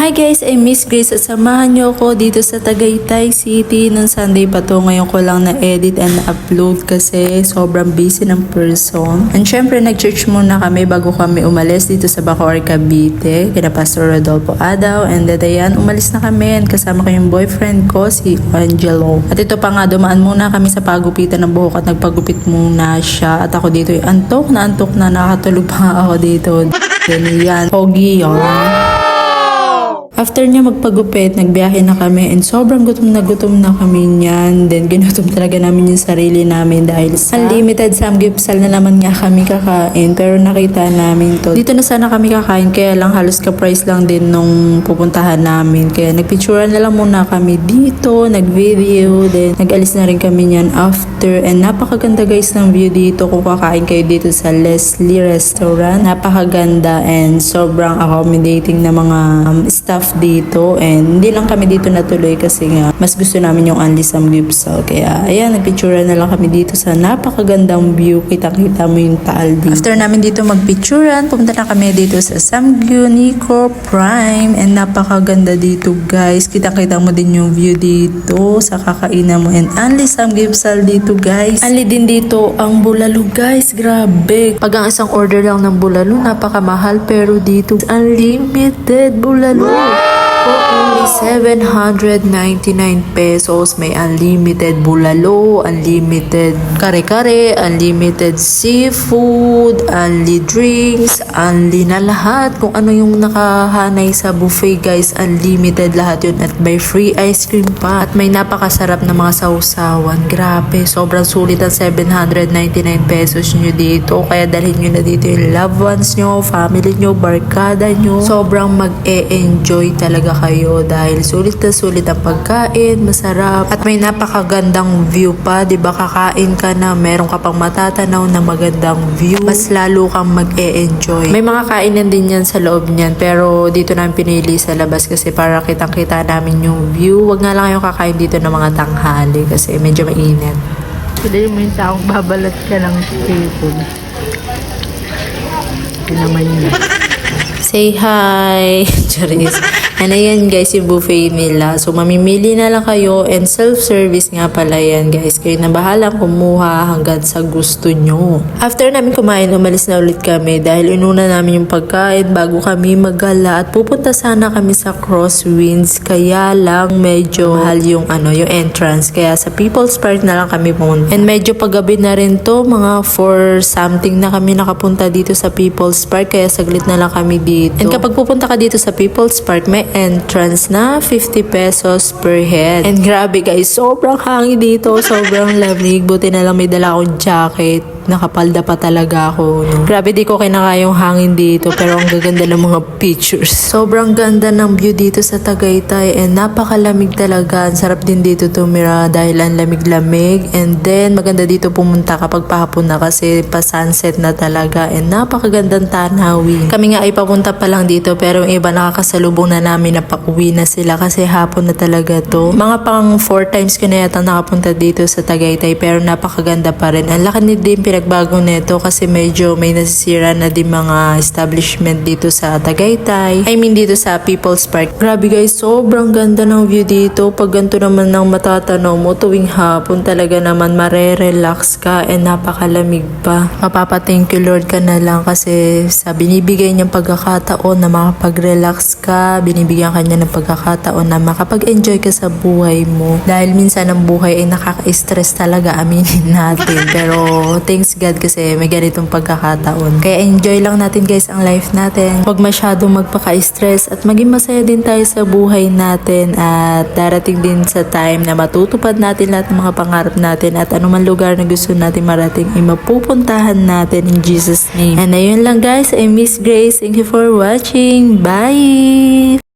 Hi guys, I'm Miss Grace at samahan niyo ako dito sa Tagaytay City ng Sunday pa to. Ngayon ko lang na-edit and na-upload kasi sobrang busy ng person. And syempre, nag-church muna kami bago kami umalis dito sa Bacoor, Cavite. Kina Pastor Rodolfo Adaw. And then ayan, umalis na kami and kasama ko yung boyfriend ko, si Angelo. At ito pa nga, dumaan muna kami sa pagupitan ng buhok at nagpagupit muna siya. At ako dito, antok na antok na, nakatulog pa ako dito. Then yan, pogi yun. After niya magpagupit, nagbiyahe na kami and sobrang gutom na gutom na kami niyan. Then ginutom talaga namin yung sarili namin dahil sa unlimited samgipsal na naman nga kami kakain. Pero nakita namin to. Dito na sana kami kakain kaya lang halos ka-price lang din nung pupuntahan namin. Kaya nagpicturean na lang muna kami dito, nag-video, then nag-alis na rin kami niyan after. And napakaganda guys ng view dito. Kung kakain kayo dito sa Leslie Restaurant. Napakaganda and sobrang accommodating na mga um, staff dito. And hindi lang kami dito natuloy kasi nga mas gusto namin yung Anli Samgipsal kaya ayan nagpicture na lang kami dito sa napakagandang view. Kita-kita mo yung taal dito after namin dito magpicturean pumunta na kami dito sa Samgyu Nico Prime. And napakaganda dito guys. Kita-kita mo din yung view dito. Sa kakainan mo. And Anli Samgipsal dito guys. Anli din dito ang bulalo guys. Grabe. Pag ang isang order lang ng bulalo napakamahal. Pero dito unlimited bulalo only 799 pesos, may unlimited bulalo, unlimited kare-kare, unlimited seafood, unli drinks, unli na lahat. Kung ano yung nakahanay sa buffet guys, unlimited lahat yun. At may free ice cream pa. At may napakasarap na mga sausawan. Grabe, sobrang sulit ang 799 pesos nyo dito. Kaya dalhin nyo na dito yung loved ones nyo, family nyo, barkada nyo. Sobrang mag-e-enjoy talaga kayo dahil sulit na sulit ang pagkain, masarap, at may napakagandang view pa, 'di ba? Kakain ka na, meron ka pang matatanaw na magandang view. Mas lalo kang mag-e-enjoy. May mga kainan din yan sa loob niyan, pero dito namin pinili sa labas kasi para kitang-kita namin yung view. Wag nga lang kayong kakain dito ng mga tanghali kasi medyo mainit. Mo yung akong babalat ka ng seafood. Ito naman yun. Say hi! Charis. And ayan guys, yung buffet nila. So, mamimili na lang kayo and self-service nga pala yan guys. Kayo na bahalang kumuha hanggang sa gusto nyo. After namin kumain, umalis na ulit kami dahil inuna namin yung pagkain bago kami magala at pupunta sana kami sa Crosswinds. Kaya lang medyo mahal yung ano, yung entrance. Kaya sa People's Park na lang kami pumunta. And medyo paggabi na rin to, mga 4 something na kami nakapunta dito sa People's Park. Kaya saglit na lang kami dito. And kapag pupunta ka dito sa People's Park, may entrance na 50 pesos per head. And grabe guys, sobrang hangin dito, sobrang lamig. Buti na lang may dala akong jacket. Nakapalda pa talaga ako. No? Grabe di ko kinakaya yung hangin dito pero ang gaganda ng mga pictures. Sobrang ganda ng view dito sa Tagaytay and napakalamig talaga. Ang sarap din dito tumira dahil ang lamig-lamig. And then maganda dito pumunta kapag pahapon na kasi pa sunset na talaga and napakagandang tanawin. Kami nga ay papunta pa lang dito pero yung iba nakakasalubong na namin na pauwi na sila kasi hapon na talaga to. Mga pang four times ko na yata nakapunta dito sa Tagaytay pero napakaganda pa rin. Ang laki din pinagbago nito kasi medyo may nasisira na din mga establishment dito sa Tagaytay. I mean dito sa People's Park. Grabe guys, sobrang ganda ng view dito. Pag ganito naman ng matatanaw mo tuwing hapon talaga naman marerelax ka and napakalamig pa. Mapapa-thank you Lord ka na lang kasi sa binibigay niyang pagkakataon na makapag-relax ka, binibigyan ka niya ng pagkakataon na makapag-enjoy ka sa buhay mo. Dahil minsan ang buhay ay nakaka-stress talaga, aminin natin. Pero thanks God kasi may ganitong pagkakataon. Kaya enjoy lang natin guys ang life natin. Huwag masyadong magpaka-stress at maging masaya din tayo sa buhay natin at darating din sa time na matutupad natin lahat ng mga pangarap natin at anuman lugar na gusto natin marating ay mapupuntahan natin in Jesus name. And ayun lang guys, I Miss Grace. Thank you for watching. Bye!